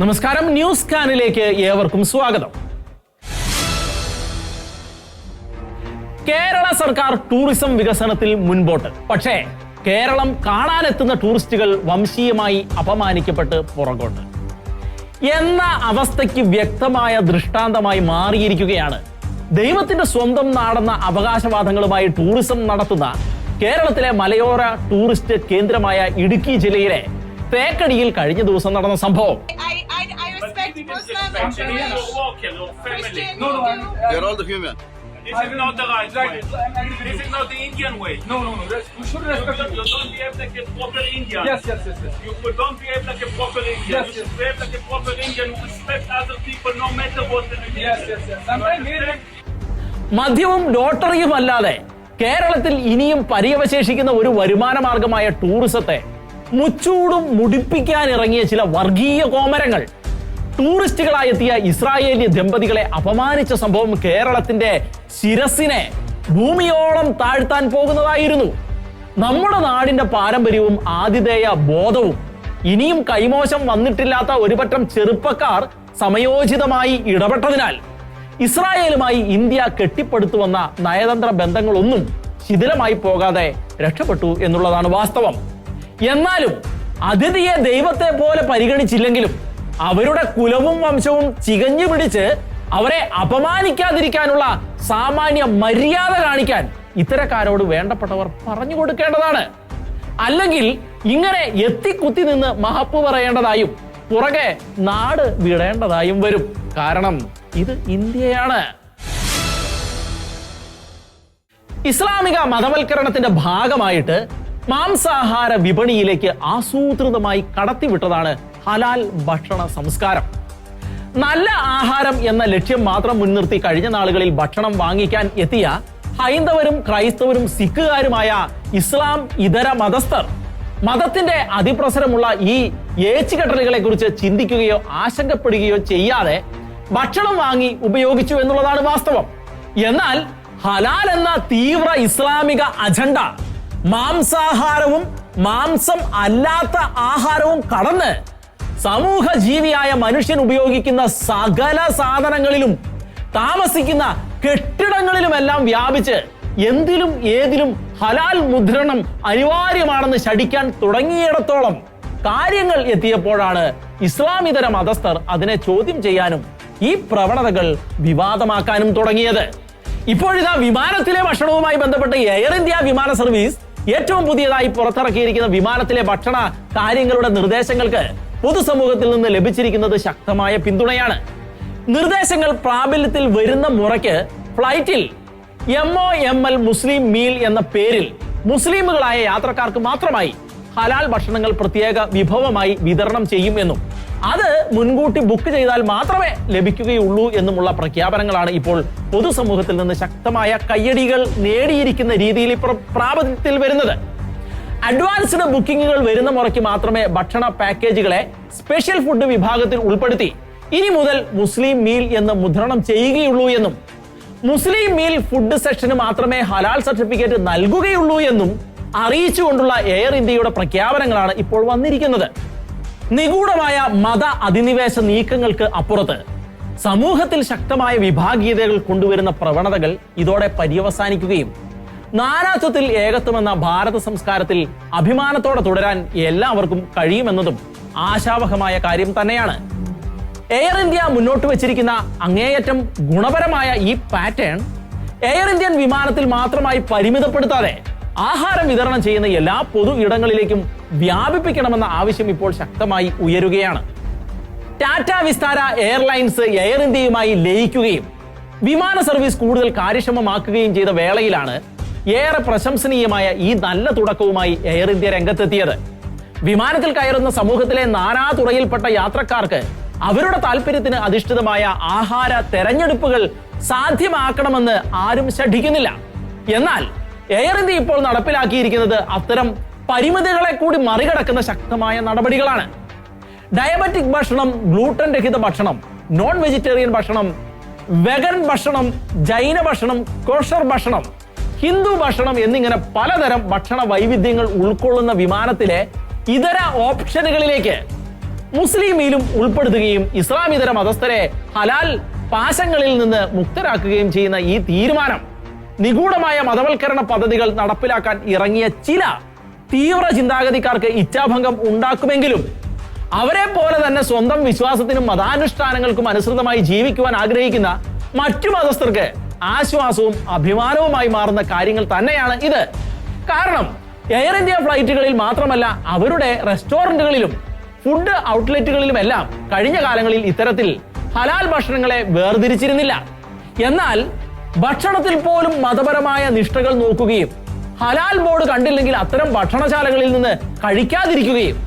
നമസ്കാരം. ന്യൂസ് കാനിലേക്ക് ഏവർക്കും സ്വാഗതം. കേരള സർക്കാർ ടൂറിസം വികസനത്തിൽ മുൻപോട്ട്. പക്ഷേ കേരളം കാണാനെത്തുന്ന ടൂറിസ്റ്റുകൾ വംശീയമായി അപമാനിക്കപ്പെട്ട് പുറകോട്ട്. എന്ന അവസ്ഥയ്ക്ക് വ്യക്തമായ ദൃഷ്ടാന്തമായി മാറിയിരിക്കുകയാണ്. ദൈവത്തിന്റെ സ്വന്തം നാടെന്ന അവകാശവാദങ്ങളുമായി ടൂറിസം നടത്തുന്ന കേരളത്തിലെ മലയോര ടൂറിസ്റ്റ് കേന്ദ്രമായ ഇടുക്കി ജില്ലയിലെ തേക്കടിയിൽ കഴിഞ്ഞ ദിവസം നടന്ന സംഭവം. I, I, I respect family. Christian, No, no. They're all the human. this is not the right way. This is not the Indian way. No, no, no. You We should You respect. don't, you don't behave like a proper Indian. Yes, yes, yes, yes. You don't behave like a proper Indian. Yes, you should yes. behave like a proper Indian who respect other people no matter what the religion Yes, yes, yes. Sometimes You we- understand? മദ്യവും ലോട്ടറിയും അല്ലാതെ കേരളത്തിൽ ഇനിയും പര്യവശേഷിക്കുന്ന ഒരു വരുമാന മാർഗമായ ടൂറിസത്തെ മുച്ചൂടും മുടിപ്പിക്കാൻ ഇറങ്ങിയ ചില വർഗീയ കോമരങ്ങൾ ടൂറിസ്റ്റുകളായെത്തിയ Israeli ദമ്പതികളെ അപമാനിച്ച സംഭവം കേരളത്തിന്റെ ശിരസിനെ ഭൂമിയോളം താഴ്ത്താൻ പോകുന്നതായിരുന്നു. നമ്മുടെ നാടിന്റെ പാരമ്പര്യവും ആതിഥേയ ബോധവും ഇനിയും കൈമോശം വന്നിട്ടില്ലാത്ത ഒരുപറ്റം ചെറുപ്പക്കാർ സമയോചിതമായി ഇടപെട്ടതിനാൽ ഇസ്രായേലുമായി ഇന്ത്യ കെട്ടിപ്പടുത്തുവന്ന നയതന്ത്ര ബന്ധങ്ങളൊന്നും ശിഥിലമായി പോകാതെ രക്ഷപ്പെട്ടു എന്നുള്ളതാണ് വാസ്തവം. എന്നാലും അതിഥിയെ ദൈവത്തെ പോലെ പരിഗണിച്ചില്ലെങ്കിലും അവരുടെ കുലവും വംശവും ചികഞ്ഞു പിടിച്ച് അവരെ അപമാനിക്കാതിരിക്കാനുള്ള സാമാന്യ മര്യാദ കാണിക്കാൻ ഇത്തരക്കാരോട് വേണ്ടപ്പെട്ടവർ പറഞ്ഞു കൊടുക്കേണ്ടതാണ്. അല്ലെങ്കിൽ ഇങ്ങനെ എത്തിക്കുത്തി നിന്ന് മഹപ്പ് പറയേണ്ടതായും പുറകെ നാട് വിടേണ്ടതായും വരും. കാരണം ഇത് ഇന്ത്യയാണ്. ഇസ്ലാമിക മതവൽക്കരണത്തിന്റെ ഭാഗമായിട്ട് മാംസാഹാര വിപണിയിലേക്ക് ആസൂത്രിതമായി കടത്തിവിട്ടതാണ് ഹലാൽ ഭക്ഷണ സംസ്കാരം. നല്ല ആഹാരം എന്ന ലക്ഷ്യം മാത്രം മുൻനിർത്തി കഴിഞ്ഞ നാളുകളിൽ ഭക്ഷണം വാങ്ങിക്കാൻ എത്തിയ ഹൈന്ദവരും ക്രൈസ്തവരും സിഖുകാരുമായ ഇസ്ലാം ഇതര മതസ്ഥർ. മതത്തിന്റെ അതിപ്രസരമുള്ള ഈ ഏച്ചുകെട്ടലുകളെ കുറിച്ച് ചിന്തിക്കുകയോ ആശങ്കപ്പെടുകയോ ചെയ്യാതെ ഭക്ഷണം വാങ്ങി ഉപയോഗിച്ചു എന്നുള്ളതാണ് വാസ്തവം. എന്നാൽ ഹലാൽ എന്ന തീവ്ര ഇസ്ലാമിക അജണ്ട മാംസാഹാരവും മാംസം അല്ലാത്ത ആഹാരവും കടന്ന് സമൂഹ ജീവിയായ മനുഷ്യൻ ഉപയോഗിക്കുന്ന സകല സാധനങ്ങളിലും താമസിക്കുന്ന കെട്ടിടങ്ങളിലുമെല്ലാം വ്യാപിച്ച് എന്തിലും ഏതിലും ഹലാൽ മുദ്രണം അനിവാര്യമാണെന്ന് ശടിക്കാൻ തുടങ്ങിയിടത്തോളം കാര്യങ്ങൾ എത്തിയപ്പോഴാണ് ഇസ്ലാമിതര മതസ്ഥർ അതിനെ ചോദ്യം ചെയ്യാനും ഈ പ്രവണതകൾ വിവാദമാക്കാനും തുടങ്ങിയത്. ഇപ്പോഴിതാ വിമാനത്തിലെ ഭക്ഷണവുമായി ബന്ധപ്പെട്ട് എയർ ഇന്ത്യ വിമാന സർവീസ് ഏറ്റവും പുതിയതായി പുറത്തിറക്കിയിരിക്കുന്ന വിമാനത്തിലെ ഭക്ഷണ കാര്യങ്ങളുടെ നിർദ്ദേശങ്ങൾക്ക് പൊതുസമൂഹത്തിൽ നിന്ന് ലഭിച്ചിരിക്കുന്നത് ശക്തമായ പിന്തുണയാണ്. നിർദ്ദേശങ്ങൾ പ്രാബല്യത്തിൽ വരുന്ന മുറയ്ക്ക് ഫ്ലൈറ്റിൽ M O M L Muslim meal എന്ന പേരിൽ മുസ്ലിമുകളായ യാത്രക്കാർക്ക് മാത്രമായി ഹലാൽ ഭക്ഷണങ്ങൾ പ്രത്യേക വിഭവമായി വിതരണം ചെയ്യും എന്നും അത് മുൻകൂട്ടി ബുക്ക് ചെയ്താൽ മാത്രമേ ലഭിക്കുകയുള്ളൂ എന്നുമുള്ള പ്രഖ്യാപനങ്ങളാണ് ഇപ്പോൾ പൊതുസമൂഹത്തിൽ നിന്ന് ശക്തമായ കയ്യടികൾ നേടിയിരിക്കുന്ന രീതിയിൽ പ്രാബല്യത്തിൽ വരുന്നത്. അഡ്വാൻസ്ഡ് ബുക്കിംഗുകൾ വരുന്ന മുറയ്ക്ക് മാത്രമേ ഭക്ഷണ പാക്കേജുകളെ സ്പെഷ്യൽ ഫുഡ് വിഭാഗത്തിൽ ഉൾപ്പെടുത്തി ഇനി മുതൽ മുസ്ലിം മീൽ എന്ന് മുദ്രണം ചെയ്യുകയുള്ളൂ എന്നും മുസ്ലിം മീൽ ഫുഡ് സെക്ഷന് മാത്രമേ ഹലാൽ സർട്ടിഫിക്കറ്റ് നൽകുകയുള്ളൂ എന്നും അറിയിച്ചുകൊണ്ടുള്ള എയർ ഇന്ത്യയുടെ പ്രഖ്യാപനങ്ങളാണ് ഇപ്പോൾ വന്നിരിക്കുന്നത്. നിഗൂഢമായ മത അധിനിവേശ നീക്കങ്ങൾക്ക് അപ്പുറത്ത് സമൂഹത്തിൽ ശക്തമായ വിഭാഗീയതകൾ കൊണ്ടുവരുന്ന പ്രവണതകൾ ഇതോടെ പര്യവസാനിക്കുകയും നാനാത്വത്തിൽ ഏകത്വമെന്ന ഭാരത സംസ്കാരത്തിൽ അഭിമാനത്തോടെ തുടരാൻ എല്ലാവർക്കും കഴിയുമെന്നതും ആശാവഹമായ കാര്യം തന്നെയാണ്. എയർ ഇന്ത്യ മുന്നോട്ട് വെച്ചിരിക്കുന്ന അങ്ങേയറ്റം ഗുണപരമായ ഈ പാറ്റേൺ എയർ ഇന്ത്യൻ വിമാനത്തിൽ മാത്രമായി പരിമിതപ്പെടുത്താതെ ആഹാരം വിതരണം ചെയ്യുന്ന എല്ലാ പൊതു ഇടങ്ങളിലേക്കും വ്യാപിപ്പിക്കണമെന്ന ആവശ്യം ഇപ്പോൾ ശക്തമായി ഉയരുകയാണ്. ടാറ്റ വിസ്താര എയർലൈൻസ് എയർ ഇന്ത്യയുമായി ലയിക്കുകയും വിമാന സർവീസ് കൂടുതൽ കാര്യക്ഷമമാക്കുകയും ചെയ്ത വേളയിലാണ് ഏറെ പ്രശംസനീയമായ ഈ നല്ല തുടക്കവുമായി എയർ ഇന്ത്യ രംഗത്തെത്തിയത്. വിമാനത്തിൽ കയറുന്ന സമൂഹത്തിലെ നാനാ തുറയിൽപ്പെട്ട യാത്രക്കാർക്ക് അവരുടെ താല്പര്യത്തിന് അധിഷ്ഠിതമായ ആഹാര തെരഞ്ഞെടുപ്പുകൾ സാധ്യമാക്കണമെന്ന് ആരും ശഠിക്കുന്നില്ല. എന്നാൽ എയർ ഇന്ത്യ ഇപ്പോൾ നടപ്പിലാക്കിയിരിക്കുന്നത് അത്തരം പരിമിതികളെ കൂടി മറികടക്കുന്ന ശക്തമായ നടപടികളാണ്. ഡയബറ്റിക് ഭക്ഷണം ഗ്ലൂട്ടൻ രഹിത ഭക്ഷണം നോൺ വെജിറ്റേറിയൻ ഭക്ഷണം വെഗൻ ഭക്ഷണം ജൈന ഭക്ഷണം കോഷർ ഭക്ഷണം ഹിന്ദു ഭക്ഷണം എന്നിങ്ങനെ പലതരം ഭക്ഷണ വൈവിധ്യങ്ങൾ ഉൾക്കൊള്ളുന്ന വിമാനത്തിലെ ഇതര ഓപ്ഷനുകളിലേക്ക് മുസ്ലിം മീലും ഉൾപ്പെടുത്തുകയും ഇസ്ലാമിതര മതസ്ഥരെ ഹലാൽ പാശങ്ങളിൽ നിന്ന് മുക്തരാക്കുകയും ചെയ്യുന്ന ഈ തീരുമാനം നിഗൂഢമായ മതവൽക്കരണ പദ്ധതികൾ നടപ്പിലാക്കാൻ ഇറങ്ങിയ ചില തീവ്ര ചിന്താഗതിക്കാർക്ക് ഇച്ഛാഭംഗം ഉണ്ടാക്കുമെങ്കിലും അവരെ പോലെ തന്നെ സ്വന്തം വിശ്വാസത്തിനും മതാനുഷ്ഠാനങ്ങൾക്കും അനുസൃതമായി ജീവിക്കുവാൻ ആഗ്രഹിക്കുന്ന മറ്റു മതസ്ഥർക്ക് ആശ്വാസവും അഭിമാനവുമായി മാറുന്ന കാര്യങ്ങൾ തന്നെയാണ് ഇത്. കാരണം എയർ ഇന്ത്യ ഫ്ലൈറ്റുകളിൽ മാത്രമല്ല അവരുടെ റെസ്റ്റോറന്റുകളിലും ഫുഡ് ഔട്ട്ലെറ്റുകളിലും എല്ലാം കഴിഞ്ഞ കാലങ്ങളിൽ ഇത്തരത്തിൽ ഹലാൽ ഭക്ഷണങ്ങളെ വേർതിരിച്ചിരുന്നില്ല. എന്നാൽ ഭക്ഷണത്തിൽ പോലും മതപരമായ നിഷ്ഠകൾ നോക്കുകയും ഹലാൽ ബോർഡ് കണ്ടില്ലെങ്കിൽ അത്തരം ഭക്ഷണശാലകളിൽ നിന്ന് കഴിക്കാതിരിക്കുകയും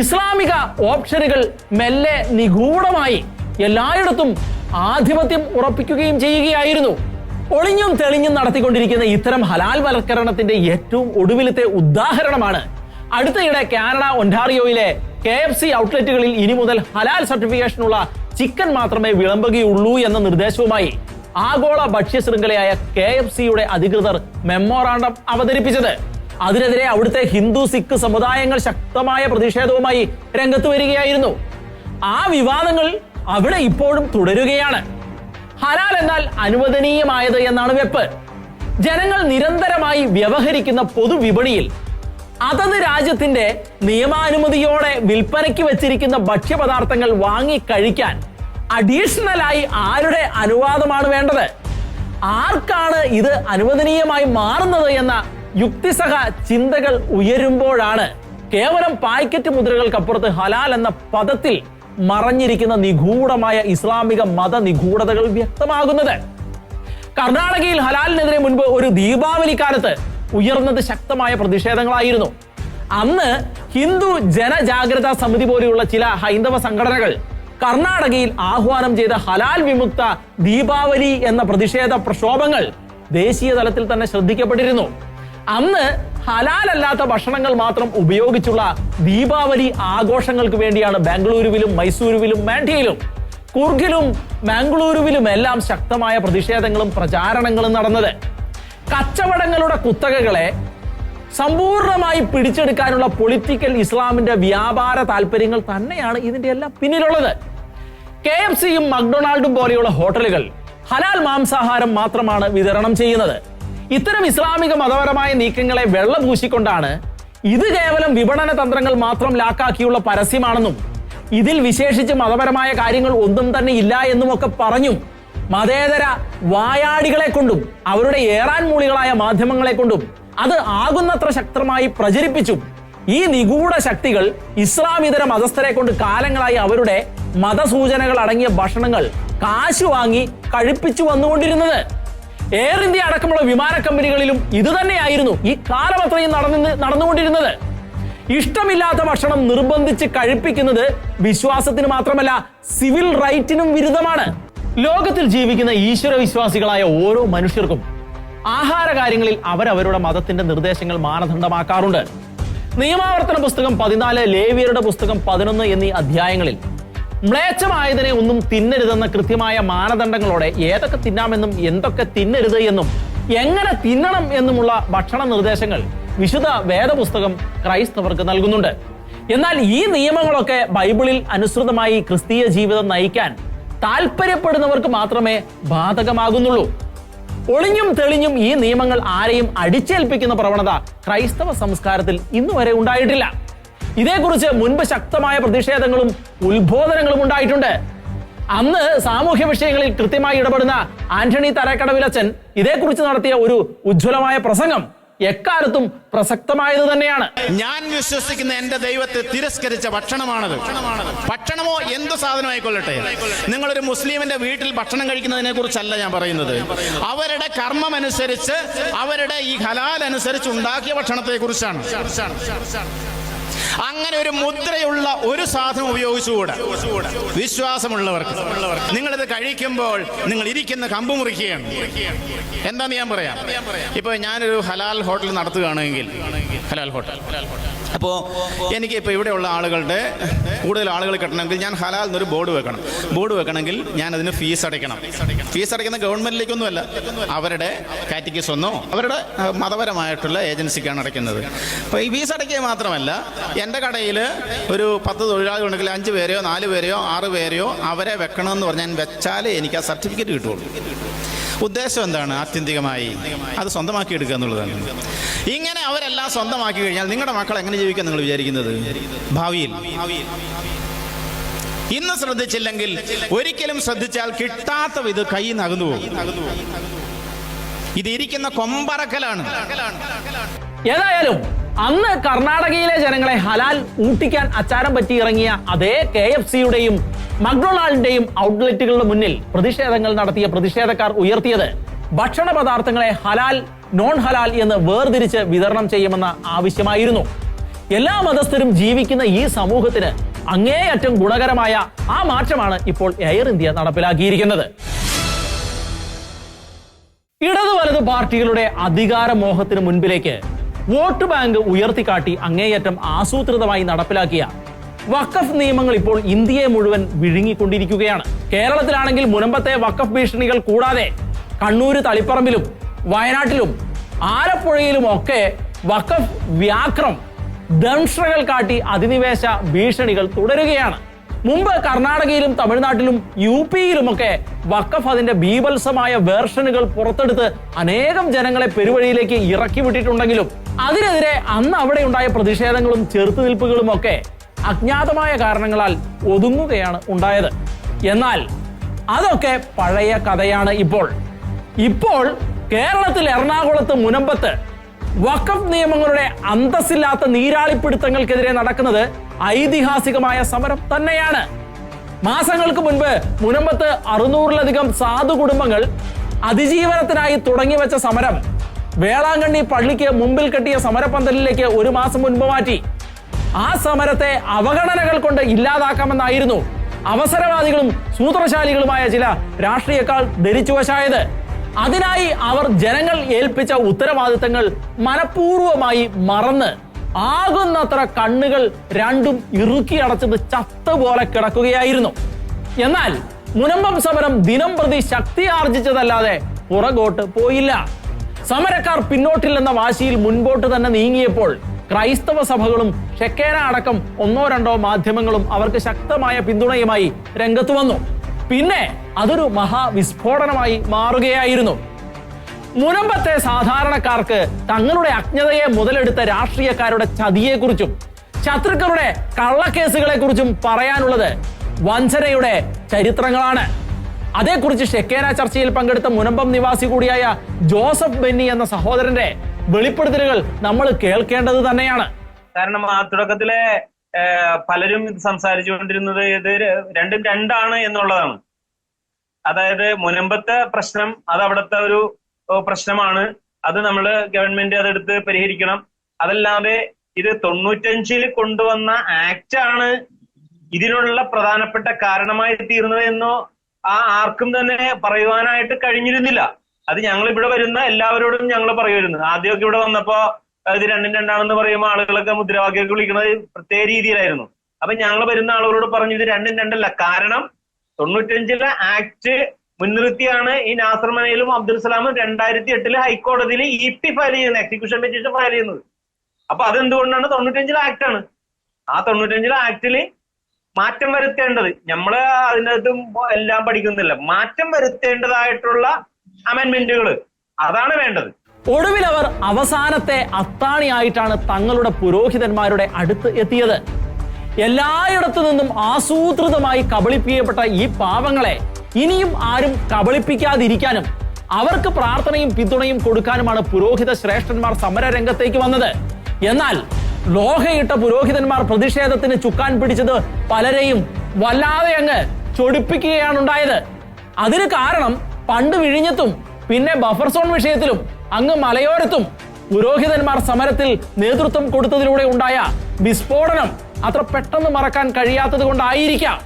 ഇസ്ലാമിക ഓപ്ഷനുകൾ മെല്ലെ നിഗൂഢമായി എല്ലായിടത്തും ആധിപത്യം ഉറപ്പിക്കുകയും ചെയ്യുകയായിരുന്നു. ഒളിഞ്ഞും തെളിഞ്ഞും നടത്തിക്കൊണ്ടിരിക്കുന്ന ഇത്തരം ഹലാൽ വൽക്കരണത്തിന്റെ ഏറ്റവും ഒടുവിലത്തെ ഉദാഹരണമാണ്. അടുത്തയിടെ കാനഡ ഒണ്ടാറിയോയിലെ കെ എഫ് സി ഔട്ട്ലെറ്റുകളിൽ ഇനി മുതൽ ഹലാൽ സർട്ടിഫിക്കേഷനുള്ള ചിക്കൻ മാത്രമേ വിളമ്പുകയുള്ളൂ എന്ന നിർദ്ദേശവുമായി ആഗോള ഭക്ഷ്യ ശൃംഖലയായ കെ എഫ് സിയുടെ അധികൃതർ മെമ്മോറാണ്ടം അവതരിപ്പിച്ചത്. അതിനെതിരെ അവിടുത്തെ ഹിന്ദു സിഖ് സമുദായങ്ങൾ ശക്തമായ പ്രതിഷേധവുമായി രംഗത്ത് വരികയായിരുന്നു. ആ വിവാദങ്ങൾ അവിടെ ഇപ്പോഴും തുടരുകയാണ്. ഹലാൽ എന്നാൽ അനുവദനീയമായത് എന്നാണ് വെപ്പ്. ജനങ്ങൾ നിരന്തരമായി വ്യവഹരിക്കുന്ന പൊതുവിപണിയിൽ അതത് രാജ്യത്തിന്റെ നിയമാനുമതിയോടെ വിൽപ്പനയ്ക്ക് വെച്ചിരിക്കുന്ന ഭക്ഷ്യപദാർത്ഥങ്ങൾ വാങ്ങി കഴിക്കാൻ അഡീഷണലായി ആരുടെ അനുവാദമാണ് വേണ്ടത്? ആർക്കാണ് ഇത് അനുവദനീയമായി മാറുന്നത് എന്ന യുക്തിസഹ ചിന്തകൾ ഉയരുമ്പോഴാണ് കേവലം പായ്ക്കറ്റ് മുദ്രകൾക്കപ്പുറത്ത് ഹലാൽ എന്ന പദത്തിൽ മറഞ്ഞിരിക്കുന്ന നിഗൂഢമായ ഇസ്ലാമിക മത നിഗൂഢതകൾ വ്യക്തമാകുന്നത്. കർണാടകയിൽ ഹലാലിനെതിരെ മുൻപ് ഒരു ദീപാവലി കാലത്ത് ഉയർന്നത് ശക്തമായ പ്രതിഷേധങ്ങളായിരുന്നു. അന്ന് ഹിന്ദു ജനജാഗ്രതാ സമിതി പോലെയുള്ള ചില ഹൈന്ദവ സംഘടനകൾ കർണാടകയിൽ ആഹ്വാനം ചെയ്ത ഹലാൽ വിമുക്ത ദീപാവലി എന്ന പ്രതിഷേധ പ്രക്ഷോഭങ്ങൾ ദേശീയ തലത്തിൽ തന്നെ ശ്രദ്ധിക്കപ്പെട്ടിരുന്നു. അന്ന് ഹലാലല്ലാത്ത ഭക്ഷണങ്ങൾ മാത്രം ഉപയോഗിച്ചുള്ള ദീപാവലി ആഘോഷങ്ങൾക്ക് വേണ്ടിയാണ് ബാംഗ്ലൂരുവിലും മൈസൂരുവിലും മാണ്ടിയിലും കൂർഗിലും മാംഗ്ലൂരുവിലും എല്ലാം ശക്തമായ പ്രതിഷേധങ്ങളും പ്രചാരണങ്ങളും നടന്നത്. കച്ചവടങ്ങളുടെ കുത്തകകളെ സമ്പൂർണമായി പിടിച്ചെടുക്കാനുള്ള പൊളിറ്റിക്കൽ ഇസ്ലാമിന്റെ വ്യാപാര താല്പര്യങ്ങൾ തന്നെയാണ് ഇതിന്റെ എല്ലാം പിന്നിലുള്ളത്. കെ എഫ് സിയും മക്ഡൊണാൾഡും പോലെയുള്ള ഹോട്ടലുകൾ ഹലാൽ മാംസാഹാരം മാത്രമാണ് വിതരണം ചെയ്യുന്നത്. ഇത്തരം ഇസ്ലാമിക മതപരമായ നീക്കങ്ങളെ വെള്ളപൂശിക്കൊണ്ടാണ് ഇത് കേവലം വിപണന തന്ത്രങ്ങൾ മാത്രം ലാക്കാക്കിയുള്ള പരസ്യമാണെന്നും ഇതിൽ വിശേഷിച്ച് മതപരമായ കാര്യങ്ങൾ ഒന്നും തന്നെ ഇല്ല എന്നുമൊക്കെ പറഞ്ഞും മതേതര വായാടികളെ കൊണ്ടും അവരുടെ ഏറാൻ മൂളികളായ മാധ്യമങ്ങളെ കൊണ്ടും അത് ആകുന്നത്ര ശക്തമായി പ്രചരിപ്പിച്ചും ഈ നിഗൂഢ ശക്തികൾ ഇസ്ലാമിതര മതസ്ഥരെ കൊണ്ട് കാലങ്ങളായി അവരുടെ മതസൂചനകൾ അടങ്ങിയ ഭക്ഷണങ്ങൾ കാശു വാങ്ങി കഴിപ്പിച്ചു വന്നുകൊണ്ടിരുന്നത്. എയർ ഇന്ത്യ അടക്കമുള്ള വിമാന കമ്പനികളിലും ഇത് തന്നെയായിരുന്നു ഈ കാലം അത്രയും നടന്നു നടന്നുകൊണ്ടിരുന്നത്. ഇഷ്ടമില്ലാത്ത ഭക്ഷണം നിർബന്ധിച്ച് കഴിപ്പിക്കുന്നത് വിശ്വാസത്തിന് മാത്രമല്ല സിവിൽ റൈറ്റിനും വിരുദ്ധമാണ്. ലോകത്തിൽ ജീവിക്കുന്ന ഈശ്വര വിശ്വാസികളായ ഓരോ മനുഷ്യർക്കും ആഹാര കാര്യങ്ങളിൽ അവരവരുടെ മതത്തിന്റെ നിർദ്ദേശങ്ങൾ മാനദണ്ഡമാക്കാറുണ്ട്. നിയമാവർത്തന പുസ്തകം പതിനാല് ലേവിയറുടെ പുസ്തകം പതിനൊന്ന് എന്നീ അധ്യായങ്ങളിൽ മ്ലേച്ഛമായതിനെ ഒന്നും തിന്നരുതെന്ന കൃത്യമായ മാനദണ്ഡങ്ങളോടെ ഏതൊക്കെ തിന്നാമെന്നും എന്തൊക്കെ തിന്നരുത് എന്നും എങ്ങനെ തിന്നണം എന്നുമുള്ള ഭക്ഷണ നിർദ്ദേശങ്ങൾ വിശുദ്ധ വേദപുസ്തകം ക്രൈസ്തവർക്ക് നൽകുന്നുണ്ട്. എന്നാൽ ഈ നിയമങ്ങളൊക്കെ ബൈബിളിൽ അനുസൃതമായി ക്രിസ്തീയ ജീവിതം നയിക്കാൻ താല്പര്യപ്പെടുന്നവർക്ക് മാത്രമേ ബാധകമാകുന്നുള്ളൂ. ഒളിഞ്ഞും തെളിഞ്ഞും ഈ നിയമങ്ങൾ ആരെയും അടിച്ചേൽപ്പിക്കുന്ന പ്രവണത ക്രൈസ്തവ സംസ്കാരത്തിൽ ഇന്നുവരെ ഉണ്ടായിട്ടില്ല. ഇതേക്കുറിച്ച് മുൻപ് ശക്തമായ പ്രതിഷേധങ്ങളും ഉത്ബോധനങ്ങളും ഉണ്ടായിട്ടുണ്ട്. അന്ന് സാമൂഹ്യ വിഷയങ്ങളിൽ കൃത്യമായി ഇടപെടുന്ന ആന്റണി തരക്കടവിലച്ചൻ ഇതേക്കുറിച്ച് നടത്തിയ ഒരു ഉജ്ജ്വലമായ പ്രസംഗം എക്കാലത്തും പ്രസക്തമായത് തന്നെയാണ്. ഞാൻ വിശ്വസിക്കുന്ന എന്റെ ദൈവത്തെ തിരസ്കരിച്ച ഭക്ഷണമാണത്. ഭക്ഷണമോ എന്ത് സാധനമായിക്കൊള്ളട്ടെ നിങ്ങളൊരു മുസ്ലിമിന്റെ വീട്ടിൽ ഭക്ഷണം കഴിക്കുന്നതിനെ കുറിച്ചല്ല ഞാൻ പറയുന്നത്. അവരുടെ കർമ്മം അനുസരിച്ച് അവരുടെ ഈ ഹലാൽ അനുസരിച്ച് ഉണ്ടാക്കിയ ഭക്ഷണത്തെ കുറിച്ചാണ് അങ്ങനെ ഒരു മുദ്രയുള്ള ഒരു സാധനം ഉപയോഗിച്ചുകൂടാ? വിശ്വാസമുള്ളവർക്ക്. നിങ്ങളിത് കഴിക്കുമ്പോൾ നിങ്ങൾ ഇരിക്കുന്ന കമ്പ് മുറിക്കുകയാണ്. എന്താന്ന് ഞാൻ പറയാം? ഇപ്പൊ ഞാനൊരു ഹലാൽ ഹോട്ടൽ നടത്തുകയാണെങ്കിൽ ഹലാൽ ഹോട്ടൽ. അപ്പോൾ എനിക്ക് ഇപ്പോൾ ഇവിടെയുള്ള ആളുകളുടെ കൂടുതൽ ആളുകൾ കിട്ടണമെങ്കിൽ ഞാൻ ഹലാൽ എന്നൊരു ബോർഡ് വെക്കണം. ബോർഡ് വെക്കണമെങ്കിൽ ഞാൻ അതിന് ഫീസ് അടയ്ക്കണം. ഫീസ് അടയ്ക്കുന്ന ഗവൺമെന്റിലേക്കൊന്നുമല്ല. അവരുടെ കാറ്റഗറീസ് ഒന്നോ അവരുടെ മതപരമായിട്ടുള്ള ഏജൻസിക്കാണ് അടയ്ക്കുന്നത്. അപ്പോൾ ഈ ഫീസ് അടയ്ക്കുക മാത്രമല്ല എന്റെ കടയിൽ ഒരു പത്ത് തൊഴിലാളികളുണ്ടെങ്കിൽ അഞ്ച് പേരെയോ നാല് പേരെയോ ആറ് പേരെയോ അവരെ വെക്കണമെന്ന് പറഞ്ഞാൽ വെച്ചാലേ എനിക്ക് ആ സർട്ടിഫിക്കറ്റ് കിട്ടുള്ളൂ. ഉദ്ദേശം എന്താണ്? ആത്യന്തികമായി അത് സ്വന്തമാക്കി എടുക്കുക എന്നുള്ളതാണ്. ഇങ്ങനെ അവരെല്ലാം സ്വന്തമാക്കി കഴിഞ്ഞാൽ നിങ്ങളുടെ മക്കൾ എങ്ങനെ ജീവിക്കാൻ നിങ്ങൾ വിചാരിക്കുന്നത്? ഭാവിയിൽ. ഇന്ന് ശ്രദ്ധിച്ചില്ലെങ്കിൽ ഒരിക്കലും ശ്രദ്ധിച്ചാൽ കിട്ടാത്ത ഇത് കൈ നകുന്നു ഇത് ഇരിക്കുന്ന കൊമ്പറക്കലാണ്. ഏതായാലും അന്ന് കർണാടകയിലെ ജനങ്ങളെ ഹലാൽ ഊട്ടിക്കാൻ അച്ചാരം പറ്റി ഇറങ്ങിയ അതേ കെ എഫ് സിയുടെയും മക്ഡൊണാൾഡിന്റെയും ഔട്ട്ലെറ്റുകളുടെ മുന്നിൽ പ്രതിഷേധങ്ങൾ നടത്തിയ പ്രതിഷേധക്കാർ ഉയർത്തിയത് ഭക്ഷണ പദാർത്ഥങ്ങളെ ഹലാൽ നോൺ ഹലാൽ എന്ന് വേർതിരിച്ച് വിതരണം ചെയ്യുമെന്ന ആവശ്യമായിരുന്നു. എല്ലാ മതസ്ഥരും ജീവിക്കുന്ന ഈ സമൂഹത്തിന് അങ്ങേയറ്റം ഗുണകരമായ ആ മാറ്റമാണ് ഇപ്പോൾ എയർ ഇന്ത്യ നടപ്പിലാക്കിയിരിക്കുന്നത്. ഇടതു വലത് പാർട്ടികളുടെ അധികാര മോഹത്തിന് മുൻപിലേക്ക് വോട്ട് ബാങ്ക് ഉയർത്തിക്കാട്ടി അങ്ങേയറ്റം ആസൂത്രിതമായി നടപ്പിലാക്കിയ വഖഫ് നിയമങ്ങൾ ഇപ്പോൾ ഇന്ത്യയെ മുഴുവൻ വിഴുങ്ങിക്കൊണ്ടിരിക്കുകയാണ്. കേരളത്തിലാണെങ്കിൽ മുനമ്പത്തെ വഖഫ് ഭീഷണികൾ കൂടാതെ കണ്ണൂര് തളിപ്പറമ്പിലും വയനാട്ടിലും ആലപ്പുഴയിലും ഒക്കെ വഖഫ് വ്യാക്രം ദംഷ്ട്രകൾ കാട്ടി അധിനിവേശ ഭീഷണികൾ തുടരുകയാണ്. മുമ്പ് കർണാടകയിലും തമിഴ്നാട്ടിലും യു പിയിലുമൊക്കെ വക്കഫ് അതിന്റെ ബീഭത്സമായ വേർഷനുകൾ പുറത്തെടുത്ത് അനേകം ജനങ്ങളെ പെരുവഴിയിലേക്ക് ഇറക്കി വിട്ടിട്ടുണ്ടെങ്കിലും അതിനെതിരെ അന്ന് അവിടെ ഉണ്ടായ പ്രതിഷേധങ്ങളും ചെറുത്തുനിൽപ്പുകളും ഒക്കെ അജ്ഞാതമായ കാരണങ്ങളാൽ ഒതുങ്ങുകയാണ് ഉണ്ടായത്. എന്നാൽ അതൊക്കെ പഴയ കഥയാണ് ഇപ്പോൾ. ഇപ്പോൾ കേരളത്തിൽ എറണാകുളത്ത് മുനമ്പത്ത് വഖഫ് നിയമങ്ങളുടെ അന്തസ്സില്ലാത്ത നീരാളിപ്പിടുത്തങ്ങൾക്കെതിരെ നടക്കുന്നത് ഐതിഹാസികമായ സമരം തന്നെയാണ്. മാസങ്ങൾക്ക് മുൻപ് മുനമ്പത്ത് അറുന്നൂറിലധികം സാധു കുടുംബങ്ങൾ അതിജീവനത്തിനായി തുടങ്ങി വെച്ച സമരം വേളാങ്കണ്ണി പള്ളിക്ക് മുമ്പിൽ കെട്ടിയ സമരപന്തലിലേക്ക് ഒരു മാസം മുൻപ് മാറ്റി. ആ സമരത്തെ അവഗണനകൾ കൊണ്ട് ഇല്ലാതാക്കാമെന്നായിരുന്നു അവസരവാദികളും സൂത്രശാലികളുമായ ചില രാഷ്ട്രീയക്കാർ ധരിച്ചുവശായത്. അതിനായി അവർ ജനങ്ങൾ ഏൽപ്പിച്ച ഉത്തരവാദിത്തങ്ങൾ മനഃപൂർവമായി മറന്ന് ആകുന്നത്ര കണ്ണുകൾ രണ്ടും ഇറുക്കി അടച്ചത് ചത്തുപോലെ കിടക്കുകയായിരുന്നു. എന്നാൽ മുനമ്പം സമരം ദിനം പ്രതി ശക്തി ആർജിച്ചതല്ലാതെ പുറകോട്ട് പോയില്ല. സമരക്കാർ പിന്നോട്ടില്ലെന്ന വാശിയിൽ മുൻപോട്ട് തന്നെ നീങ്ങിയപ്പോൾ ക്രൈസ്തവ സഭകളും ഷെക്കേന അടക്കം ഒന്നോ രണ്ടോ മാധ്യമങ്ങളും അവർക്ക് ശക്തമായ പിന്തുണയുമായി രംഗത്ത് വന്നു. പിന്നെ അതൊരു മഹാവിസ്ഫോടനമായി മാറുകയായിരുന്നു. മുനമ്പത്തെ സാധാരണക്കാർക്ക് തങ്ങളുടെ അജ്ഞതയെ മുതലെടുത്ത രാഷ്ട്രീയക്കാരുടെ ചതിയെക്കുറിച്ചും ശത്രുക്കളുടെ കള്ളക്കേസുകളെ കുറിച്ചും പറയാനുള്ളത് വഞ്ചനയുടെ ചരിത്രങ്ങളാണ്. അതേക്കുറിച്ച് ഷെക്കേന ചർച്ചയിൽ പങ്കെടുത്ത മുനമ്പം നിവാസി കൂടിയായ ജോസഫ് ബെന്നി എന്ന സഹോദരന്റെ വെളിപ്പെടുത്തലുകൾ നമ്മൾ കേൾക്കേണ്ടത് തന്നെയാണ്. കാരണം ആ തുടക്കത്തിലെ പലരും സംസാരിച്ചുകൊണ്ടിരുന്നത് ഇത് രണ്ടും രണ്ടാണ് എന്നുള്ളതാണ്. അതായത് മുനമ്പത്തെ പ്രശ്നം അത് അവിടുത്തെ ഒരു പ്രശ്നമാണ്. അത് നമ്മൾ ഗവൺമെന്റ് അതെടുത്ത് പരിഹരിക്കണം. അതല്ലാതെ ഇത് തൊണ്ണൂറ്റഞ്ചിൽ കൊണ്ടുവന്ന ആക്ട് ആണ് ഇതിനുള്ള പ്രധാനപ്പെട്ട കാരണമായി തീർന്നത് എന്നോ ആ ആർക്കും തന്നെ പറയുവാനായിട്ട് കഴിഞ്ഞിരുന്നില്ല. അത് ഞങ്ങൾ ഇവിടെ വരുന്ന എല്ലാവരോടും ഞങ്ങൾ പറയുമായിരുന്നു ആദ്യമൊക്കെ ഇവിടെ വന്നപ്പോ ഇത് രണ്ടും രണ്ടാണെന്ന് പറയുമ്പോൾ ആളുകളൊക്കെ മുദ്രാവാക്യമൊക്കെ വിളിക്കുന്നത് പ്രത്യേക രീതിയിലായിരുന്നു. അപ്പൊ ഞങ്ങൾ വരുന്ന ആളുകളോട് പറഞ്ഞു ഇത് രണ്ടും രണ്ടല്ല. കാരണം തൊണ്ണൂറ്റഞ്ചിലെ ആക്ട് മുൻനിർത്തിയാണ് ഈ നാസർ മനയിലും അബ്ദുൽ സലാമും രണ്ടായിരത്തി എട്ടിൽ ഹൈക്കോടതിയിൽ ഇ പി ഫയൽ ചെയ്യുന്നത് എക്സിക്യൂഷൻ പെറ്റീഷൻ ഫയൽ ചെയ്യുന്നത്. അപ്പൊ അതെന്തുകൊണ്ടാണ്? തൊണ്ണൂറ്റഞ്ചിലെ ആക്ട് ആണ് ആ തൊണ്ണൂറ്റഞ്ചിലെ ആക്ടിൽ മാറ്റം വരുത്തേണ്ടത്. നമ്മൾ അതിനകത്തും എല്ലാം പഠിക്കുന്നില്ല. മാറ്റം വരുത്തേണ്ടതായിട്ടുള്ള അമെന്മെന്റുകൾ അതാണ് വേണ്ടത്. ഒടുവിൽ അവർ അവസാനത്തെ അത്താണിയായിട്ടാണ് തങ്ങളുടെ പുരോഹിതന്മാരുടെ അടുത്ത് എത്തിയത്. എല്ലായിടത്തു നിന്നും ആസൂത്രിതമായി കബളിപ്പിക്കപ്പെട്ട ഈ പാവങ്ങളെ ഇനിയും ആരും കബളിപ്പിക്കാതിരിക്കാനും അവർക്ക് പ്രാർത്ഥനയും പിന്തുണയും കൊടുക്കാനുമാണ് പുരോഹിത ശ്രേഷ്ഠന്മാർ സമരരംഗത്തേക്ക് വന്നത്. എന്നാൽ ലോഹയിട്ട പുരോഹിതന്മാർ പ്രതിഷേധത്തിന് ചുക്കാൻ പിടിച്ചത് പലരെയും വല്ലാതെ അങ്ങ് ചൊടിപ്പിക്കുകയാണ് ഉണ്ടായത് അതിന് കാരണം പണ്ട് വിഴിഞ്ഞത്തും പിന്നെ ബഫർസോൺ വിഷയത്തിലും അങ്ങ് മലയോരത്തും പുരോഹിതന്മാർ സമരത്തിൽ നേതൃത്വം കൊടുത്തതിലൂടെ ഉണ്ടായ വിസ്ഫോടനം അത്ര പെട്ടെന്ന് മറക്കാൻ കഴിയാത്തത് കൊണ്ടായിരിക്കാം.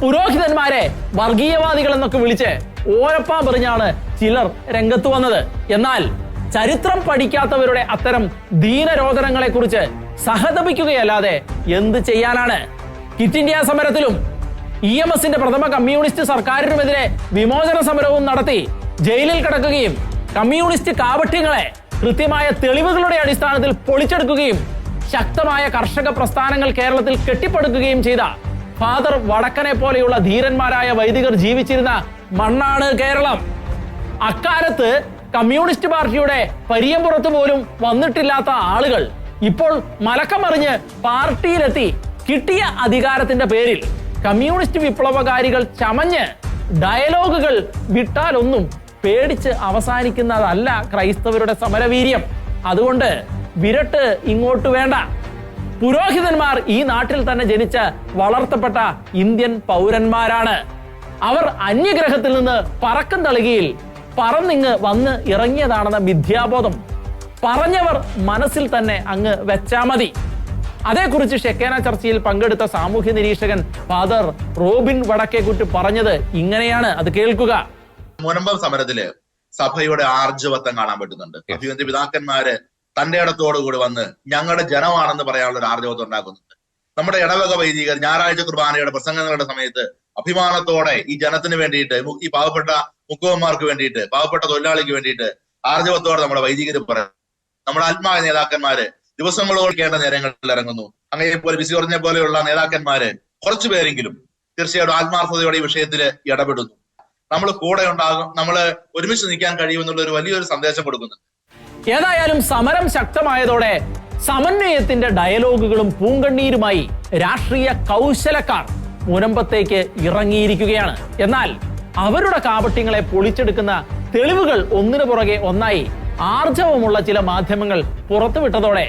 പുരോഹിതന്മാരെ വർഗീയവാദികൾ എന്നൊക്കെ വിളിച്ച് ഓരപ്പാ പറഞ്ഞാണ് ചിലർ രംഗത്ത് വന്നത്. എന്നാൽ ചരിത്രം പഠിക്കാത്തവരുടെ അത്തരം ദീനരോധനങ്ങളെ കുറിച്ച് സഹതപിക്കുകയല്ലാതെ എന്ത് ചെയ്യാനാണ്? കിറ്റ് ഇന്ത്യ സമരത്തിലും ഇ എം എസിന്റെ പ്രഥമ കമ്മ്യൂണിസ്റ്റ് സർക്കാരിനുമെതിരെ വിമോചന സമരവും നടത്തി ജയിലിൽ കിടക്കുകയും കമ്മ്യൂണിസ്റ്റ് കാപട്യങ്ങളെ കൃത്യമായ തെളിവുകളുടെ അടിസ്ഥാനത്തിൽ പൊളിച്ചെടുക്കുകയും ശക്തമായ കർഷക പ്രസ്ഥാനങ്ങൾ കേരളത്തിൽ കെട്ടിപ്പടുക്കുകയും ചെയ്ത ഫാദർ വടക്കനെ പോലെയുള്ള ധീരന്മാരായ വൈദികർ ജീവിച്ചിരുന്ന മണ്ണാണ് കേരളം. അക്കാലത്ത് കമ്മ്യൂണിസ്റ്റ് പാർട്ടിയുടെ പരിയമ്പുറത്ത് പോലും വന്നിട്ടില്ലാത്ത ആളുകൾ ഇപ്പോൾ മലക്കമറിഞ്ഞ് പാർട്ടിയിലെത്തി കിട്ടിയ അധികാരത്തിന്റെ പേരിൽ കമ്മ്യൂണിസ്റ്റ് വിപ്ലവകാരികൾ ചമഞ്ഞ് ഡയലോഗുകൾ വിട്ടാലൊന്നും പേടിച്ച് അവസാനിക്കുന്നതല്ല ക്രൈസ്തവരുടെ സമരവീര്യം. അതുകൊണ്ട് വിരട്ട് ഇങ്ങോട്ട് വേണ്ട. പുരോഹിതന്മാർ ഈ നാട്ടിൽ തന്നെ ജനിച്ച വളർത്തപ്പെട്ട ഇന്ത്യൻ പൗരന്മാരാണ്. അവർ അന്യഗ്രഹത്തിൽ നിന്ന് പറക്കം തളികയിൽ പറന്നിങ്ങ് വന്ന് ഇറങ്ങിയതാണെന്ന മിഥ്യാബോധം. പറഞ്ഞവർ മനസ്സിൽ തന്നെ അങ്ങ് വെച്ചാ മതി. അതേക്കുറിച്ച് ഷെക്കേന ചർച്ചയിൽ പങ്കെടുത്ത സാമൂഹ്യ നിരീക്ഷകൻ ഫാദർ റോബിൻ വടക്കേക്കുറ്റി പറഞ്ഞത് ഇങ്ങനെയാണ്. അത് കേൾക്കുക. മുനമ്പം സമരത്തിൽ സഭയുടെ ആർജവത്വം കാണാൻ പറ്റുന്നുണ്ട്. അഭിമന്ത്രി പിതാക്കന്മാര് തന്റെ ഇടത്തോടുകൂടി വന്ന് ഞങ്ങളുടെ ജനമാണെന്ന് പറയാനുള്ള ഒരു ആർജവത്വം ഉണ്ടാക്കുന്നുണ്ട്. നമ്മുടെ ഇടവക വൈദികർ ഞായറാഴ്ച കുർബാനയുടെ പ്രസംഗങ്ങളുടെ സമയത്ത് അഭിമാനത്തോടെ ഈ ജനത്തിന് വേണ്ടിയിട്ട് ഈ പാവപ്പെട്ട മുക്കുവന്മാർക്ക് വേണ്ടിയിട്ട് പാവപ്പെട്ട തൊഴിലാളിക്ക് വേണ്ടിയിട്ട് ആർജവത്തോടെ നമ്മുടെ വൈദികർ പറയുന്നു നമ്മുടെ ആത്മാ നേതാക്കന്മാര് ദിവസങ്ങളോട് കേട്ട നേരങ്ങളിൽ ഇറങ്ങുന്നു. അങ്ങനെ പോലെ ബിസി കുറഞ്ഞ പോലെയുള്ള നേതാക്കന്മാര് കുറച്ചു പേരെങ്കിലും തീർച്ചയായിട്ടും ആത്മാർത്ഥതയോടെ ഈ വിഷയത്തിൽ ഇടപെടുന്നു. നമ്മൾ കൂടെ ഉണ്ടാകും നമ്മൾ ഒരുമിച്ച് നിൽക്കാൻ കഴിയുമെന്നുള്ള ഒരു വലിയൊരു സന്ദേശം കൊടുക്കുന്നു. ഏതായാലും സമരം ശക്തമായതോടെ സമന്വയത്തിന്റെ ഡയലോഗുകളും പൂങ്കണ്ണീരുമായി രാഷ്ട്രീയ കൗശലക്കാർ മുനമ്പത്തേക്ക് ഇറങ്ങിയിരിക്കുകയാണ്. എന്നാൽ അവരുടെ കാപട്യങ്ങളെ പൊളിച്ചെടുക്കുന്ന തെളിവുകൾ ഒന്നിനു പുറകെ ഒന്നായി ആർജവമുള്ള ചില മാധ്യമങ്ങൾ പുറത്തുവിട്ടതോടെ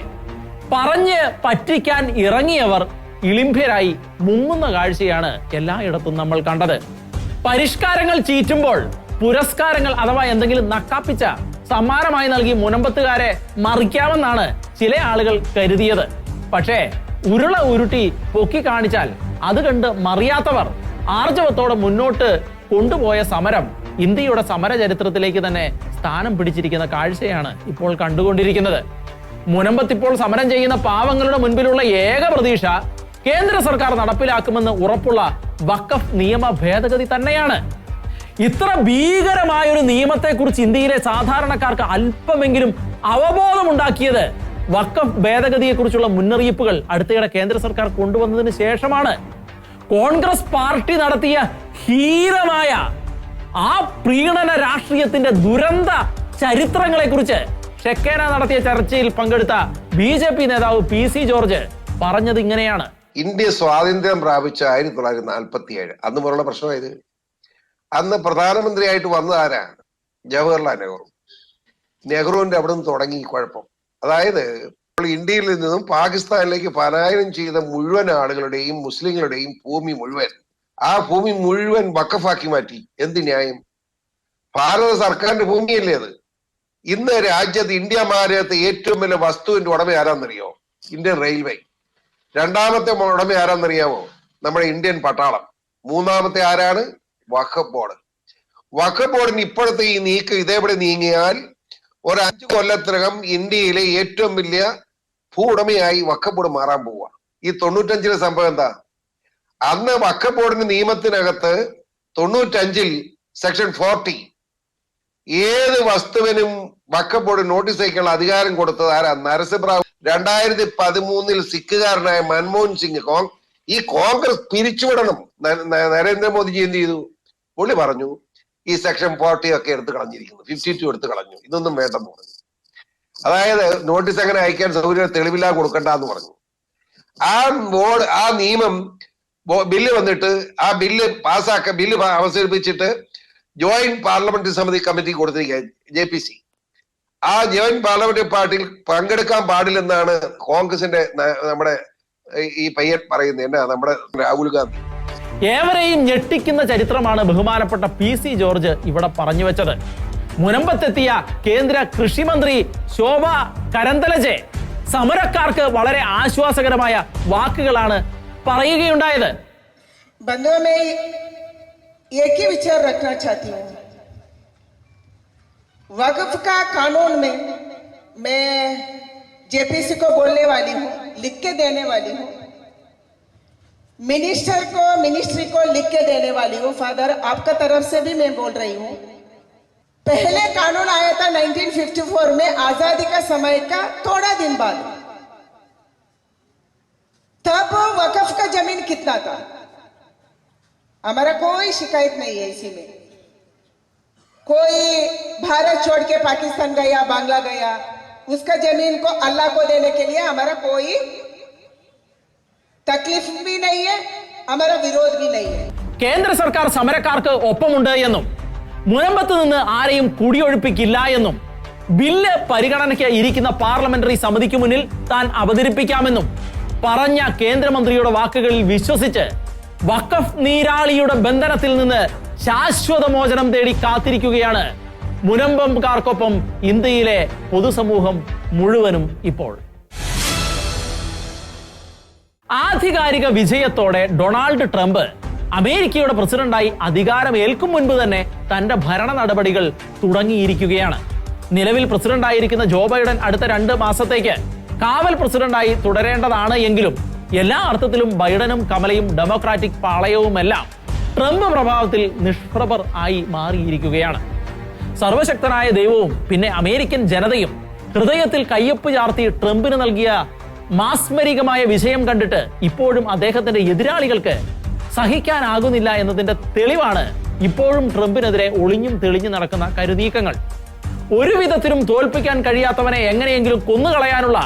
പറഞ്ഞ് പറ്റിക്കാൻ ഇറങ്ങിയവർ ഇളിംഭ്യരായി മുങ്ങുന്ന കാഴ്ചയാണ് എല്ലായിടത്തും നമ്മൾ കണ്ടത്. പരിഷ്കാരങ്ങൾ ചീറ്റുമ്പോൾ പുരസ്കാരങ്ങൾ അഥവാ എന്തെങ്കിലും നക്കാപ്പിച്ച സമ്മാനമായി നൽകി മുനമ്പത്തുകാരെ മറിക്കാമെന്നാണ് ചില ആളുകൾ കരുതിയത്. പക്ഷേ ഉരുള ഉരുട്ടി പൊക്കി കാണിച്ചാൽ അത് കണ്ട് മറിയാത്തവർ ആർജവത്തോടെ മുന്നോട്ട് കൊണ്ടുപോയ സമരം ഇന്ത്യയുടെ സമര ചരിത്രത്തിലേക്ക് തന്നെ സ്ഥാനം പിടിച്ചിരിക്കുന്ന കാഴ്ചയാണ് ഇപ്പോൾ കണ്ടുകൊണ്ടിരിക്കുന്നത്. മുനമ്പത്തിപ്പോൾ സമരം ചെയ്യുന്ന പാവങ്ങളുടെ മുൻപിലുള്ള ഏക പ്രതീക്ഷ കേന്ദ്ര സർക്കാർ നടപ്പിലാക്കുമെന്ന് ഉറപ്പുള്ള വക്കഫ് നിയമ ഭേദഗതി തന്നെയാണ്. ഇത്ര ഭീകരമായ ഒരു നിയമത്തെക്കുറിച്ച് ഇന്ത്യയിലെ സാധാരണക്കാർക്ക് അല്പമെങ്കിലും അവബോധമുണ്ടാക്കിയത് വഖഫ് ഭേദഗതിയെക്കുറിച്ചുള്ള മുന്നറിയിപ്പുകൾ അടുത്തിടെ കേന്ദ്ര സർക്കാർ കൊണ്ടുവന്നതിന് ശേഷമാണ്. കോൺഗ്രസ് പാർട്ടി നടത്തിയ ഹീനമായ ആ പ്രീണന രാഷ്ട്രീയത്തിന്റെ ദുരന്ത ചരിത്രങ്ങളെക്കുറിച്ച് ഷെക്കേന നടത്തിയ ചർച്ചയിൽ പങ്കെടുത്ത ബി നേതാവ് പി ജോർജ് പറഞ്ഞത് ഇങ്ങനെയാണ് ഇന്ത്യ സ്വാതന്ത്ര്യം പ്രാപിച്ച ആയിരത്തി തൊള്ളായിരത്തി നാൽപ്പത്തി ഏഴ് അന്ന് പോലുള്ള പ്രശ്നമായത്? അന്ന് പ്രധാനമന്ത്രിയായിട്ട് വന്നത് ആരാ? ജവഹർലാൽ നെഹ്റു. നെഹ്റുവിന്റെ അവിടെ നിന്ന് തുടങ്ങി കുഴപ്പം. അതായത് ഇന്ത്യയിൽ നിന്നും പാകിസ്ഥാനിലേക്ക് പലായനം ചെയ്ത മുഴുവൻ ആളുകളുടെയും മുസ്ലിങ്ങളുടെയും ഭൂമി മുഴുവൻ ആ ഭൂമി മുഴുവൻ വക്കഫാക്കി മാറ്റി. എന്ത് ന്യായം? ഭാരത സർക്കാരിന്റെ ഭൂമിയല്ലേ അത്? ഇന്ന് രാജ്യത്ത് ഇന്ത്യ മാരകത്ത് ഏറ്റവും വലിയ വസ്തുവിന്റെ ഉടമ ആരാന്നറിയോ? Indian railway. രണ്ടാമത്തെ ഉടമ ആരാന്നറിയാമോ? നമ്മുടെ ഇന്ത്യൻ പട്ടാളം. മൂന്നാമത്തെ ആരാണ്? വഖഫ് ബോർഡ്. വഖഫ് ബോർഡിന് ഇപ്പോഴത്തെ ഈ നീക്കം ഇതേപടി നീങ്ങിയാൽ ഒരു അഞ്ചു കൊല്ലത്തിനകം ഇന്ത്യയിലെ ഏറ്റവും വലിയ ഭൂ ഉടമയായി വഖഫ് ബോർഡ് മാറാൻ പോവുക. ഈ തൊണ്ണൂറ്റഞ്ചിലെ സംഭവം എന്താ? അന്ന് വഖഫ് ബോർഡിന്റെ നിയമത്തിനകത്ത് തൊണ്ണൂറ്റഞ്ചിൽ സെക്ഷൻ ഫോർട്ടി ഏത് വസ്തുവിനും വക്കപ്പോട് നോട്ടീസ് അയക്കാനുള്ള അധികാരം കൊടുത്തത് ആരാ? നരസിംഹറാവു രണ്ടായിരത്തി പതിമൂന്നിൽ സിഖുകാരനായ മൻമോഹൻ സിംഗ് ഈ കോൺഗ്രസ് പിരിച്ചുവിടണം. നരേന്ദ്രമോദിജി എന്ത് ചെയ്തു? പുള്ളി പറഞ്ഞു ഈ സെക്ഷൻ ഫോർട്ടി ഒക്കെ എടുത്ത് കളഞ്ഞിരിക്കുന്നു. ഫിഫ്റ്റി ടു എടുത്ത് കളഞ്ഞു. ഇതൊന്നും വേണ്ടെന്ന് പറഞ്ഞു. അതായത് നോട്ടീസ് അങ്ങനെ അയക്കാൻ സൗകര്യം തെളിവില്ലാതെ കൊടുക്കണ്ട എന്ന് പറഞ്ഞു. ആ ബോർഡ് ആ നിയമം ബില്ല് വന്നിട്ട് ആ ബില്ല് പാസ്സാക്ക ബില്ല് അവസരിപ്പിച്ചിട്ട് ജോയിന്റ് പാർലമെന്ററി സമിതി കമ്മിറ്റി കൊടുത്തിരിക്കുക ജെ പി സി. ആ ജോയിൻ പാർലമെന്ററി പാർട്ടിയിൽ പങ്കെടുക്കാൻ പാടില്ലെന്നാണ് കോൺഗ്രസിന്റെ നമ്മുടെ ഈ പയ്യൻ പറയുന്നത്. എന്നാ നമ്മുടെ രാഹുൽ ഗാന്ധി. ഏവരെയും ഞെട്ടിക്കുന്ന ചരിത്രമാണ് ബഹുമാനപ്പെട്ട പി സി ജോർജ് ഇവിടെ പറഞ്ഞു വെച്ചത്. മുനമ്പത്തെത്തിയ കേന്ദ്ര കൃഷിമന്ത്രി ശോഭ കരന്തലജെ സമരക്കാർക്ക് വളരെ ആശ്വാസകരമായ വാക്കുകളാണ് പറയുകയുണ്ടായത്. ബന്ധുവേ ഏകീ വിചാർ രഖ്ന ചാത്തി वक्फ का कानून में मैं जेपीसी को बोलने वाली हूँ, लिख के देने वाली हूँ। मिनिस्टर को, मिनिस्ट्री को लिख के देने वाली हूँ, फादर, आपका तरफ़ से भी मैं बोल रही हूँ। पहले कानून आया था 1954 में, आज़ादी का समय का थोड़ा दिन बाद। तब वकफ का ज़मीन कितना था? हमारा कोई शिकायत नहीं है इसी में। कोई भारत छोड़ के पाकिस्तान गया बांग्ला गया उसका जमीन को अल्लाह को देने के लिए हमारा कोई तकलीफ भी नहीं है हमारा विरोध भी नहीं है കേന്ദ്ര സർക്കാർ സമരക്കാർക്ക് ഒപ്പമുണ്ട് എന്നും മുനമ്പത്ത് നിന്ന് ആരെയും കുടിയൊഴിപ്പിക്കില്ല എന്നും ബില്ല് പരിഗണനയ്ക്ക് ഇരിക്കുന്ന പാർലമെന്ററി സമിതിക്ക് മുന്നിൽ താൻ അവതരിപ്പിക്കാമെന്നും പറഞ്ഞ കേന്ദ്രമന്ത്രിയുടെ വാക്കുകളിൽ വിശ്വസിച്ച് വഖഫ് നീരാളിയുടെ ബന്ധനത്തിൽ നിന്ന് ശാശ്വത മോചനം തേടി കാത്തിരിക്കുകയാണ് മുനമ്പംകാർക്കൊപ്പം ഇന്ത്യയിലെ പൊതുസമൂഹം മുഴുവനും ഇപ്പോൾ. ആധികാരിക വിജയത്തോടെ ഡൊണാൾഡ് ട്രംപ് അമേരിക്കയുടെ പ്രസിഡന്റായി അധികാരം ഏൽക്കും മുൻപ് തന്നെ തന്റെ ഭരണ നടപടികൾ തുടങ്ങിയിരിക്കുകയാണ്. നിലവിൽ പ്രസിഡന്റായിരിക്കുന്ന ജോ ബൈഡൻ അടുത്ത രണ്ട് മാസത്തേക്ക് കാവൽ പ്രസിഡന്റായി തുടരേണ്ടതാണ് എങ്കിലും എല്ലാ അർത്ഥത്തിലും ബൈഡനും കമലയും ഡെമോക്രാറ്റിക് പാളയവുമെല്ലാം ട്രംപ് പ്രഭാവത്തിൽ നിഷ്പ്രഭർ ആയി മാറിയിരിക്കുകയാണ്. സർവശക്തനായ ദൈവവും പിന്നെ അമേരിക്കൻ ജനതയും ഹൃദയത്തിൽ കയ്യൊപ്പ് ചാർത്തി ട്രംപിന് നൽകിയ മാസ്മരികമായ വിജയം കണ്ടിട്ട് ഇപ്പോഴും അദ്ദേഹത്തിന്റെ എതിരാളികൾക്ക് സഹിക്കാനാകുന്നില്ല എന്നതിന്റെ തെളിവാണ് ഇപ്പോഴും ട്രംപിനെതിരെ ഒളിഞ്ഞും തെളിഞ്ഞു നടക്കുന്ന കരുനീക്കങ്ങൾ. ഒരു വിധത്തിലും തോൽപ്പിക്കാൻ കഴിയാത്തവനെ എങ്ങനെയെങ്കിലും കൊന്നുകളയാനുള്ള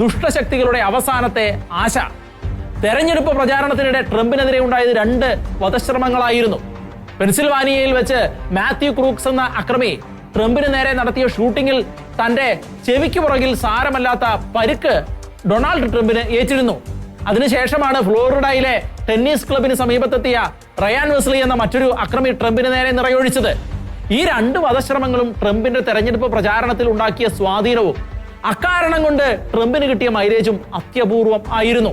ദുഷ്ടശക്തികളുടെ അവസാനത്തെ ആശ തെരഞ്ഞെടുപ്പ് പ്രചാരണത്തിനിടെ ട്രംപിനെതിരെ ഉണ്ടായത് രണ്ട് വധശ്രമങ്ങളായിരുന്നു. പെൻസിൽവാനിയയിൽ വെച്ച് മാത്യു ക്രൂക്സ് എന്ന അക്രമി ട്രംപിന് നേരെ നടത്തിയ ഷൂട്ടിങ്ങിൽ തന്റെ ചെവിക്ക് പുറകിൽ സാരമല്ലാത്ത പരുക്ക് ഡൊണാൾഡ് ട്രംപിന് ഏറ്റിരുന്നു. അതിനുശേഷമാണ് ഫ്ലോറിഡയിലെ ടെന്നീസ് ക്ലബിന് സമീപത്തെത്തിയ റയാൻ വെസ്ലി എന്ന മറ്റൊരു അക്രമി ട്രംപിന് നേരെ നിറയൊഴിച്ചത്. ഈ രണ്ട് വധശ്രമങ്ങളും ട്രംപിന്റെ തെരഞ്ഞെടുപ്പ് പ്രചാരണത്തിൽ ഉണ്ടാക്കിയ സ്വാധീനവും അക്കാരണം കൊണ്ട് ട്രംപിന് കിട്ടിയ മൈലേജും അത്യപൂർവം ആയിരുന്നു.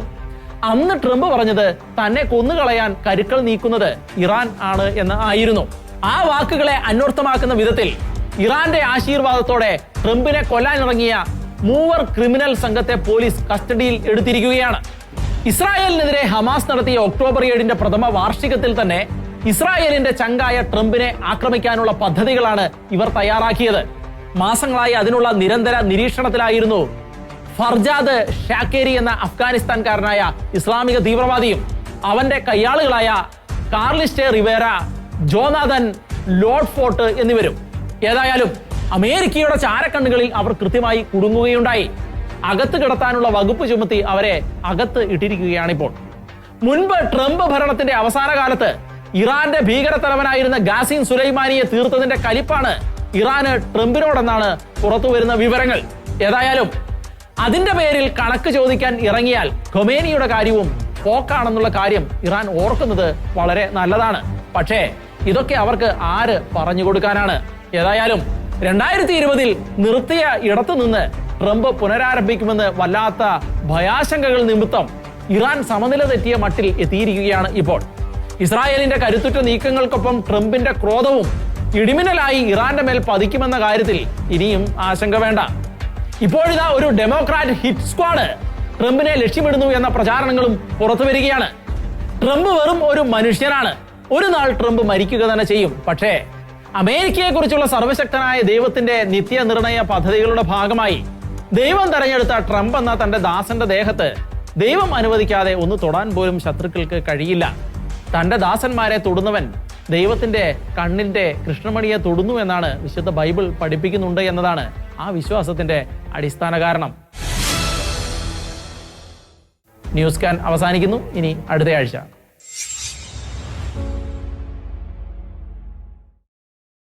അന്ന് ട്രംപ് പറഞ്ഞത് തന്നെ കൊന്നുകളയാൻ കരുക്കൾ നീക്കുന്നത് ഇറാൻ ആണ് എന്ന് ആയിരുന്നു. ആ വാക്കുകളെ അന്വർത്ഥമാക്കുന്ന വിധത്തിൽ ഇറാന്റെ ആശീർവാദത്തോടെ ട്രംപിനെ കൊല്ലാനിറങ്ങിയ മൂവർ ക്രിമിനൽ സംഘത്തെ പോലീസ് കസ്റ്റഡിയിൽ എടുത്തിരിക്കുകയാണ്. ഇസ്രായേലിനെതിരെ ഹമാസ് നടത്തിയ ഒക്ടോബർ ഏഴിന്റെ പ്രഥമ വാർഷികത്തിൽ തന്നെ ഇസ്രായേലിന്റെ ചങ്കായ ട്രംപിനെ ആക്രമിക്കാനുള്ള പദ്ധതികളാണ് ഇവർ തയ്യാറാക്കിയത്. മാസങ്ങളായി അതിനുള്ള നിരന്തര നിരീക്ഷണത്തിലായിരുന്നു ഫർജാദ് ഷാക്കേരി എന്ന അഫ്ഗാനിസ്ഥാൻകാരനായ ഇസ്ലാമിക തീവ്രവാദിയും അവന്റെ കയ്യാളുകളായ കാർലിസ്റ്റെ റിവേര ജോനാഥൻ ലോർഡ് ഫോർട്ട് എന്നിവരും ഏതായാലും അമേരിക്കയുടെ ചാരക്കണ്ണുകളിൽ അവർ കൃത്യമായി കുടുങ്ങുകയുണ്ടായി. അകത്ത് കിടത്താനുള്ള വകുപ്പ് ചുമത്തി അവരെ അകത്ത് ഇട്ടിരിക്കുകയാണിപ്പോൾ. മുൻപ് ട്രംപ് ഭരണത്തിന്റെ അവസാന കാലത്ത് ഇറാന്റെ ഭീകരത്തലവനായിരുന്ന ഗാസിൻ സുലൈമാനിയെ തീർത്തതിന്റെ കലിപ്പാണ് ഇറാന് ട്രംപിനോടെന്നാണ് പുറത്തു വരുന്ന വിവരങ്ങൾ. ഏതായാലും അതിന്റെ പേരിൽ കണക്ക് ചോദിക്കാൻ ഇറങ്ങിയാൽ ഖൊമേനിയുടെ കാര്യവും പോക്കാണെന്നുള്ള കാര്യം ഇറാൻ ഓർക്കുന്നത് വളരെ നല്ലതാണ്. പക്ഷേ ഇതൊക്കെ അവർക്ക് ആര് പറഞ്ഞു കൊടുക്കാനാണ്? ഏതായാലും രണ്ടായിരത്തി ഇരുപതിൽ നിർത്തിയ ഇടത്തു നിന്ന് ട്രംപ് പുനരാരംഭിക്കുമെന്ന് വല്ലാത്ത ഭയാശങ്കകൾ നിമിത്തം ഇറാൻ സമനില തെറ്റിയ മട്ടിൽ എത്തിയിരിക്കുകയാണ് ഇപ്പോൾ. ഇസ്രായേലിന്റെ കരുത്തുറ്റ നീക്കങ്ങൾക്കൊപ്പം ട്രംപിന്റെ ക്രോധവും ഇടിമിന്നലായി ഇറാന്റെ മേൽ പതിക്കുമെന്ന കാര്യത്തിൽ ഇനിയും ആശങ്ക വേണ്ട. ഇപ്പോഴിതാ ഒരു ഡെമോക്രാറ്റ് ഹിറ്റ് സ്ക്വാഡ് ട്രംപിനെ ലക്ഷ്യമിടുന്നു എന്ന പ്രചാരണങ്ങളും പുറത്തു വരികയാണ്. ട്രംപ് വെറും ഒരു മനുഷ്യനാണ്. ഒരു നാൾ ട്രംപ് മരിക്കുക തന്നെ ചെയ്യും. പക്ഷേ അമേരിക്കയെ കുറിച്ചുള്ള സർവശക്തനായ ദൈവത്തിന്റെ നിത്യനിർണയ പദ്ധതികളുടെ ഭാഗമായി ദൈവം തെരഞ്ഞെടുത്ത ട്രംപ് എന്ന തന്റെ ദാസന്റെ ദേഹത്ത് ദൈവം അനുവദിക്കാതെ ഒന്ന് തൊടാൻ പോലും ശത്രുക്കൾക്ക് കഴിയില്ല. തന്റെ ദാസന്മാരെ തൊടുന്നവൻ ദൈവത്തിന്റെ കണ്ണിന്റെ കൃഷ്ണമണിയെ തൊടുന്നു എന്നാണ് വിശുദ്ധ ബൈബിൾ പഠിപ്പിക്കുന്നുണ്ട് എന്നതാണ് ആ വിശ്വാസത്തിന്റെ അടിസ്ഥാന കാരണം. ന്യൂസ് സ്കാൻ അവസാനിക്കുന്നു. ഇനി അടുത്ത ആഴ്ച.